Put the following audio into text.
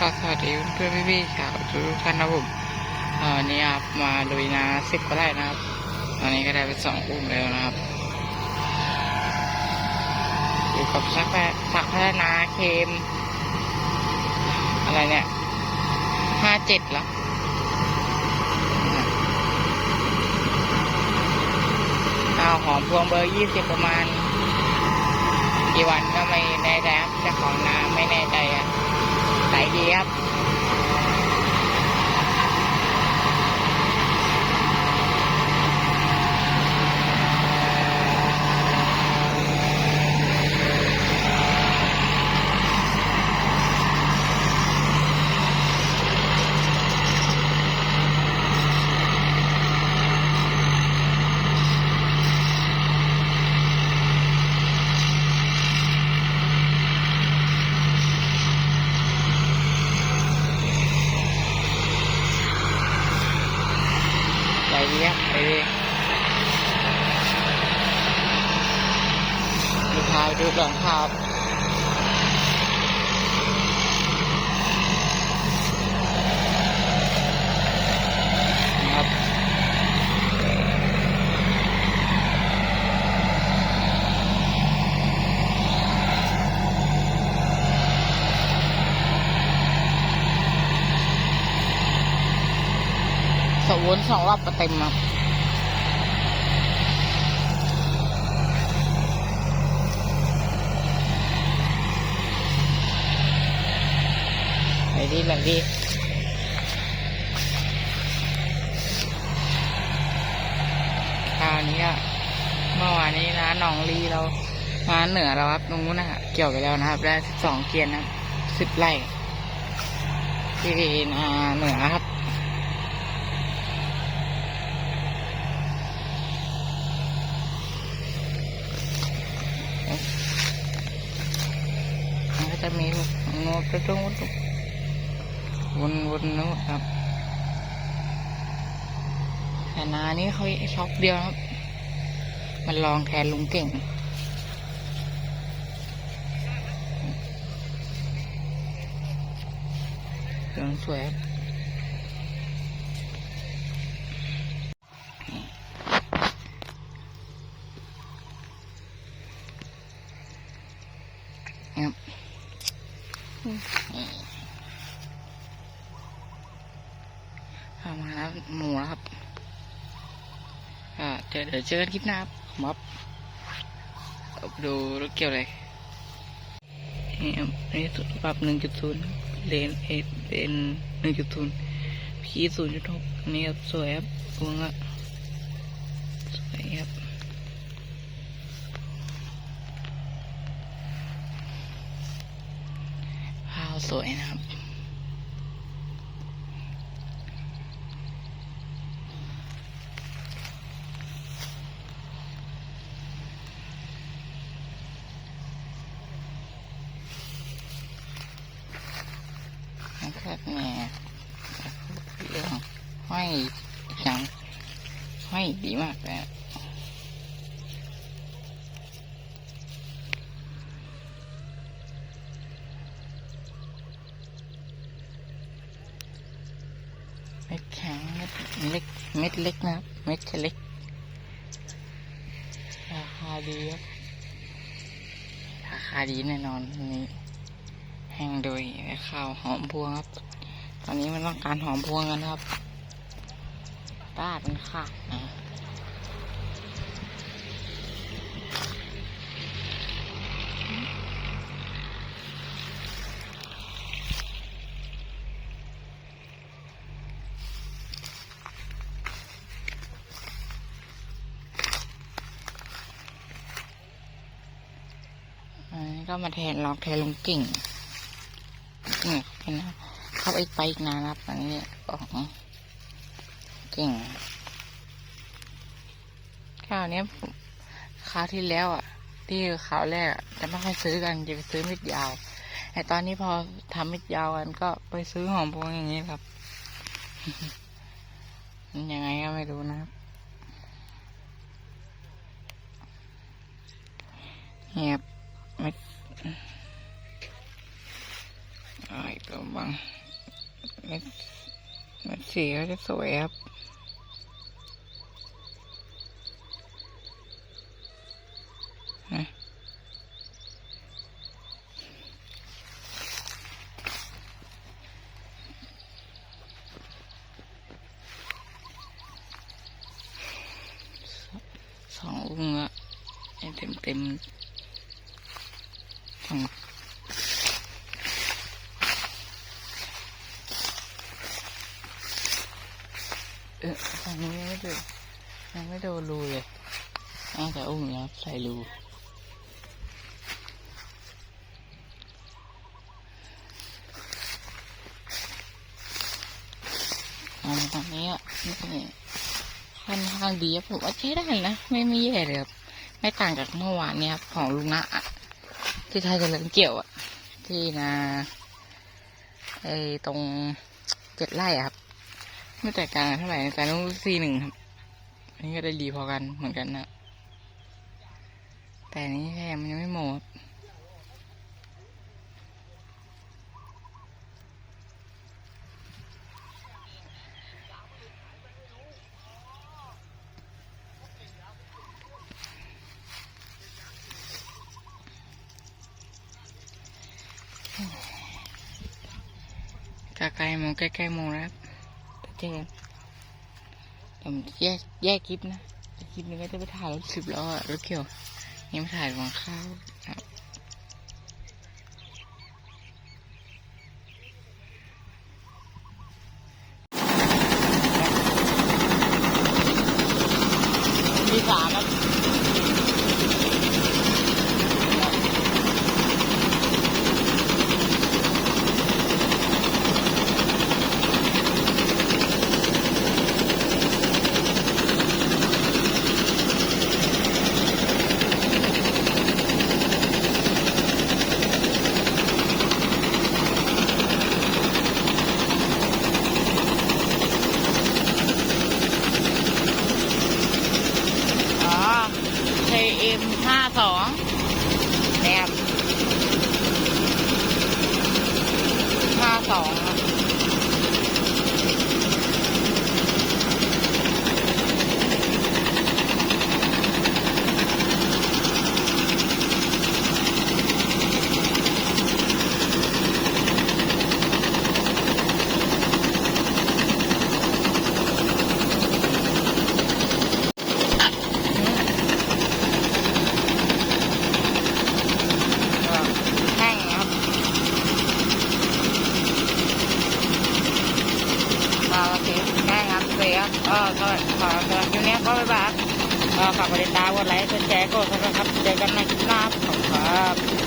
ก็สวัสดีเพื่อนพี่ๆชาวทุกท่านนะผมเอ่อวันนี้ครับมาลุยนาสิบก็ได้นะครับตอนนี้ก็ได้ไปสองอุ้มแล้วนะครับอยู่กับสักแพสักพัฒนาเคม อะไรเนี่ยห้าเจ็ดเหรอเอาหอมพวงเบอร์ยี่สิบประมาณกี่วันก็ไม่แน่ใจครับจ้าของนาไม่แน่ใจอะ ใสดีครับ ใสดีครับใสดีดู พาไปดูก่อนครับนี่ครับสวนสองรอบก็เต็มครับ ไหนดีไหนดีคราวนี้อะเมื่อวานนี้นะหนองลีเรามาเหนือเราครับตรงนู้นนะฮะเกี่ยวไปแล้วนะครับ ได้สองเกียร์นะสิบไร่ที่นาเหนือครับมันก็จะมีโน้ตไปตรงนู้น วนวนนู้นครับแต่นานี้เขาช็อกเดียวครับ มันลองแทนลุงเก่งเรื่องสวยครับนี่ครับ เข้ามาแล้วหมูแล้วครับอ่าเดี๋ยวเดี๋ยวเจอกันคลิปหน้าครับม็อบเอาดูรถเกี่ยวเลยนี่ครับนนี้สุดปรับหนึ่งจุดศูนย์เลนเอเลนหนึ่งจุดศูนย์พีศูนย์จุดหกอันนี้ครับสวยครับวงละสวยครับพาวสวยนะครับเนี่ยเรื่อง ห้อยจังห้อยดีมากเลยเม็ดแข็งเม็ดเล็กเม็ดเล็กนะครับเม็ดเล็กราคาดีครับราคาดีแน่นอนนนี้แห้งโดยข้าวหอมพวงครับ ตอนนี้มันต้องการหอมพวงกันครับ ต้าเป็นขาดนะก็มาแทนลองแทนลงกิ่งนี่เห็นนะเข้าไปไปอีกนานครับอันนี้ของ ก่ง ข้าวเนี้ยคราวที่แล้วอะ ที่ข่าวแรกอะจะไม่ค่อยซื้อกันจะไปซื้อมิดยาวแต่ตอนนี้พอทำมิดยาวกันก็ไปซื้อหอมพวงอย่างนี้ครับยังไงก็ไม่รู้นะครับเนี่ยครับเม็ด Ay, ito bang. สีก็จะสวยครับ ององค์ละเต็มเต็มๆสองเออฝั่งนี้ไม่โดนยังไม่โดนรูเลยน่าจะอุ้งนี้ครับใส่รูอามาตรงนี้อะนี่ ค่อนข้างดีครับผมว่าใช้ได้นะ ไม่ไม่แย่เลยครับไม่ต่างจากเมื่อวานเนี่ยครับของลุงนะที่ไทยจะเจริญเกี่ยวอะที่นาไอตรงเจ็ดไร่อะครับ ไม่แตกต่างกันเท่าไหร่แต่ต้องซีหนึ่งครับอันนี้ก็ได้ดีพอกันเหมือนกันนะแต่นนี้แค่มันยังไม่หมด ใกล้ๆโมงใกล้ๆโมงแล้วครับเจอกันผมแยกแยกคลิปนะอีกคลิปหนึงก็จะไปถ่ายรถสิบล้ออะรถเกี่ยวยังไม่ถ่ายของข้าวครับมีสามครับ อ๋อ KM ห้าสองแนบห้าสองแห้งครับมาโอเคแห้ง ครับเสียเออก็ขอสำหรับคลิปนี้ก็บ๊ายบายครับเออฝากกดติดตามกดไลค์กดแชร์กดซับสไครต์ครับเจอกันในคลิปหน้าขอบคุณครับ